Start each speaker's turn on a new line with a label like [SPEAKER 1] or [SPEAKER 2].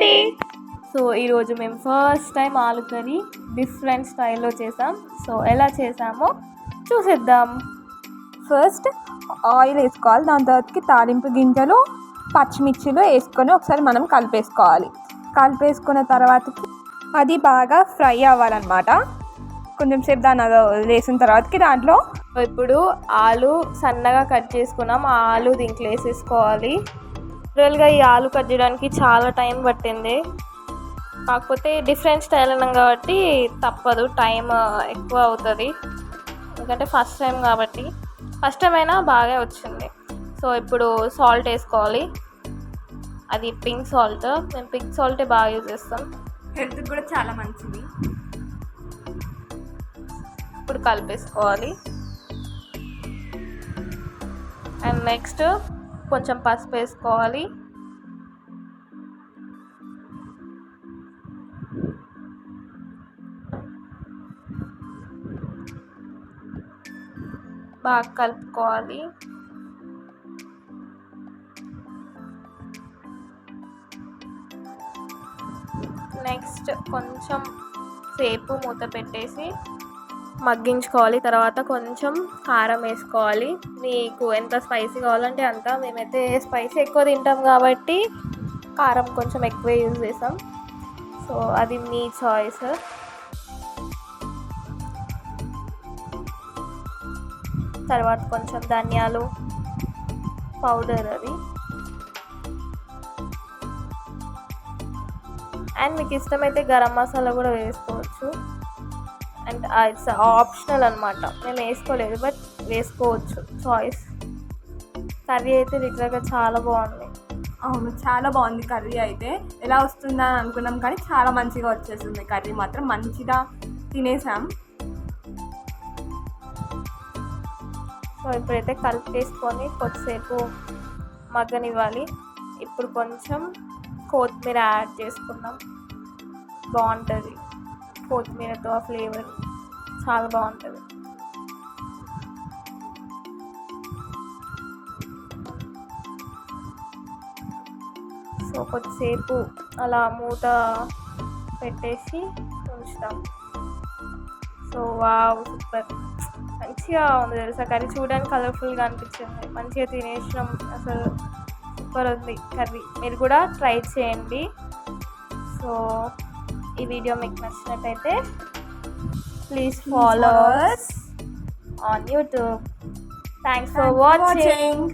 [SPEAKER 1] రండి సో ఈరోజు మేము first time aloo curry different స్టైల్లో చేసాం. సో ఎలా చేసామో చూసేద్దాం.
[SPEAKER 2] ఫస్ట్ ఆయిల్ వేసుకోవాలి. దాని తర్వాతకి తాలింపు గింజలు పచ్చిమిర్చిలు వేసుకొని ఒకసారి మనం కలిపేసుకోవాలి. కలిపేసుకున్న తర్వాతకి అది బాగా ఫ్రై అవ్వాలన్నమాట. కొంచెం సేపు దాన్ని అది వేసిన తర్వాతకి దాంట్లో
[SPEAKER 1] ఇప్పుడు ఆలు సన్నగా కట్ చేసుకున్నాం. ఆలు దీంట్లో వేసేసుకోవాలి. రియల్గా ఈ ఆలు కట్ చేయడానికి చాలా టైం పట్టింది. కాకపోతే డిఫరెంట్ స్టైల్ అన్నాం కాబట్టి తప్పదు. టైం ఎక్కువ అవుతుంది. ఎందుకంటే ఫస్ట్ టైం కాబట్టి. ఫస్ట్ టైం అయినా బాగా వచ్చింది. సో ఇప్పుడు సాల్ట్ వేసుకోవాలి. అది పింక్ సాల్ట్ మేము పింక్ సాల్టే బాగా యూజ్ చేస్తాం.
[SPEAKER 2] హెల్త్ కూడా చాలా మంచిది.
[SPEAKER 1] ఇప్పుడు కలిపేసుకోవాలి. అండ్ నెక్స్ట్ కొంచెం పసుపు వేసుకోవాలి. బాగా కలుపుకోవాలి. నెక్స్ట్ కొంచెం సేపు మూత పెట్టేసి మగ్గించుకోవాలి. తర్వాత కొంచెం కారం వేసుకోవాలి. మీకు ఎంత స్పైసీ కావాలంటే అంత. మేమైతే స్పైసీ ఎక్కువ తింటాం కాబట్టి కారం కొంచెం ఎక్కువ యూజ్ చేసాం సో అది మీ చాయిస్ తర్వాత కొంచెం ధనియాలు పౌడర్ అది. అండ్ మీకు ఇష్టమైతే గరం మసాలా కూడా వేసుకోవచ్చు. అండ్ ఇట్స్ ఆప్షనల్ అనమాట మేము వేసుకోలేదు బట్ వేసుకోవచ్చు. చాయిస్ కర్రీ అయితే లిటరల్గా చాలా బాగుంది.
[SPEAKER 2] అవును చాలా బాగుంది కర్రీ అయితే. ఎలా వస్తుందా అని అనుకున్నాం కానీ చాలా మంచిగా వచ్చేసింది కర్రీ మాత్రం. మంచిగా తినేసాం.
[SPEAKER 1] సో ఇప్పుడైతే కలిపేసుకొని కొద్దిసేపు మగ్గనివ్వాలి. ఇప్పుడు కొంచెం కొత్తిమీర యాడ్ చేసుకుందాం. బాగుంటుంది. కొత్తిమీరతో ఆ ఫ్లేవర్ చాలా బాగుంటుంది. సో కొద్దిసేపు అలా మూత పెట్టేసి ఉంచుతాం. So wow super. మంచిగా ఉంది తెలుసా కర్రీ. చూడడానికి కలర్ఫుల్గా అనిపించింది. మంచిగా తినేసినాం. అసలు సూపర్ ఉంది కర్రీ. మీరు కూడా ట్రై చేయండి. సో ఈ వీడియో మీకు నచ్చినట్టయితే please follow on YouTube thanks for watching